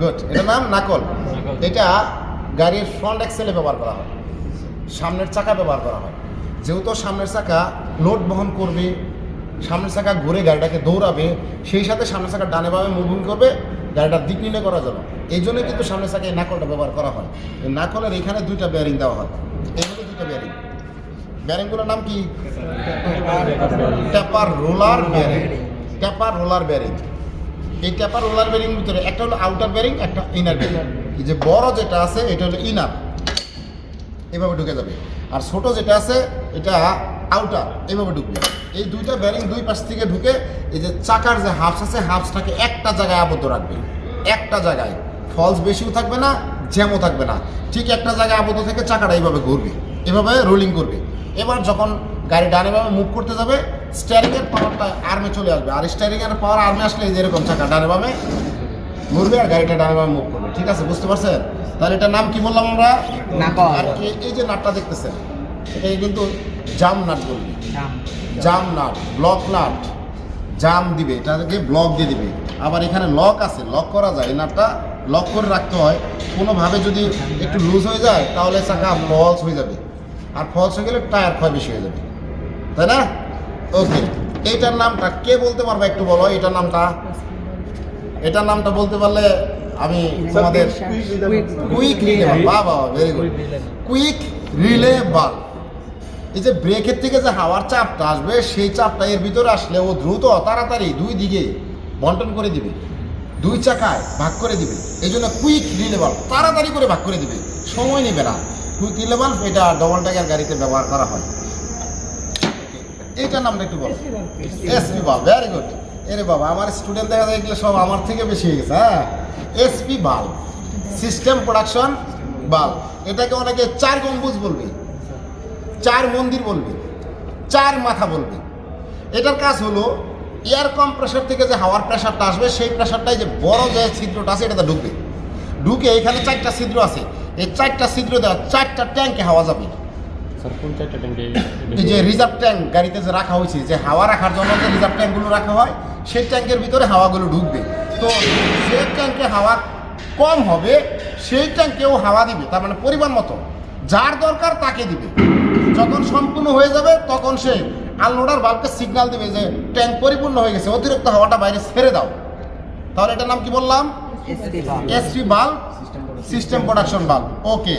Good এটার নাম নাকল। এটা গাড়ির ফ্রন্ট এক্সেলে ব্যবহার করা হয়। সামনের চাকা ব্যবহার করা হয়। যেহেতু সামনের চাকা লোড বহন করবে সামনের চাকা ঘুরে গাড়িটাকে দৌড়াবে সেই সাথে সামনের চাকা ডানে বামে মুভিং করবে গাড়িটার দিক নির্ণয় করার জন্য। এই জন্যই কিন্তু সামনের চাকায় এই নাকলটা ব্যবহার করা হয়। এই নাকলের এখানে দুইটা বেয়ারিং দেওয়া হয়। এইগুলো দুইটা বেয়ারিং বেয়ারিংগুলোর নাম কি? Taper roller bearing taper roller bearing এই ট্যাপার রোলার বেয়ারিং ভিতরে, একটা হলো আউটার বেয়ারিং একটা ইনার এই যে বড় যেটা আছে, এটা হলো ইনার এভাবে ঢুকে যাবে। আর ছোট যেটা আছে, এটা আউটার এভাবে ঢুকবে। এই দুইটা বেয়ারিং দুই পাশ থেকে ঢুকে, এই যে চাকার যে হাফস আছে হাফসটাকে একটা জায়গায় আবদ্ধ রাখবে। একটা জায়গায়। ফলস বেশিও থাকবে না জ্যামও থাকবে না। ঠিক একটা জায়গায় আবদ্ধ থেকে চাকাটা এইভাবে ঘুরবে, এভাবে রোলিং করবে। এবার যখন গাড়ি ডানে বামে মুভ করতে যাবে স্টিয়ারিংয়ের পাওয়ারটা আর্মে চলে আসবে। আর স্টিয়ারিংয়ের পাওয়ার আর্মে আসলে এই যে এরকম চাকা ডানে বামে ঘুরবে আর গাড়িটা ডানে বামে মুভ করবে। ঠিক আছে বুঝতে পারছেন? তাহলে এটার নাম কি বললাম আমরা। আর এই- এই যে নাটটা দেখতেছেন এটা কিন্তু জাম নাট বলবি। Jam. Nut block nut jam দিবে এটাকে ব্লক দিয়ে দিবে। আবার এখানে লক আছে লক করা যায়। এই নাটটা লক করে রাখতে হয়। কোনোভাবে যদি একটু লুজ হয়ে যায় তাহলে চাকা ফলস হয়ে যাবে। আর ফলস হয়ে গেলে টায়ার ক্ষয় বেশি হয়ে যাবে। তাই না? ওকে এইটার নামটা কে বলতে পারবে একটু বলো? এটার নামটা? এটার নামটা বলতে পারলে আমি তোমাদের কুইক রিলে বাহ বাহ very good quick relay bulb এই যে ব্রেকের থেকে যে হাওয়ার চাপটা আসবে, সেই চাপটা এর ভিতরে আসলে ও দ্রুত, তাড়াতাড়ি দুই দিকে বন্টন করে দিবে। দুই চাকায় ভাগ করে দিবে। এই জন্য কুইক রিলে বাল্ব তাড়াতাড়ি করে ভাগ করে দিবে। সময় নেবে না। কুইক রিলে বাল্ব এটা ডবল টাকার গাড়িতে ব্যবহার করা হয়। এইটার নামটা একটু বলো। এসপি বাল্ব ভেরি গুড এরে বাবা আমার স্টুডেন্ট দেখা যায় এগুলো সব আমার থেকে বেশি হয়ে গেছে হ্যাঁ? SP bulb system production bulb এটাকে অনেকে চার গম্বুজ বলবে চার মন্দির বলবে চার মাথা বলবে। এটার কাজ হলো এয়ার কম্প্রেসার থেকে যে হাওয়ার প্রেশারটা আসবে সেই প্রেশারটাই যে বড় যে ছিদ্রটা আছে এটাতে ঢুকবে। ঢুকে এখানে চারটা ছিদ্র আছে। এই চারটা ছিদ্র দেওয়া চারটা ট্যাঙ্কে হাওয়া যাবে। যে রিজার্ভ ট্যাঙ্ক গাড়িতে যে রাখা হয়েছে যে হাওয়া রাখার জন্য যে রিজার্ভ ট্যাঙ্কগুলো রাখা হয় সেই ট্যাঙ্কের ভিতরে হাওয়াগুলো ঢুকবে। তো যে ট্যাঙ্কে হাওয়া কম হবে সেই ট্যাঙ্কেও হাওয়া দিবে তার মানে পরিমাণ মতো। যার দরকার তাকে দিবে। যখন সম্পূর্ণ হয়ে যাবে তখন সে আলনোডার বাল্বকে সিগন্যাল দিবে যে ট্যাঙ্ক পরিপূর্ণ হয়ে গেছে অতিরিক্ত হাওয়াটা বাইরে ছেড়ে দাও। তাহলে এটার নাম কি বললাম? SP bulb system production bulb okay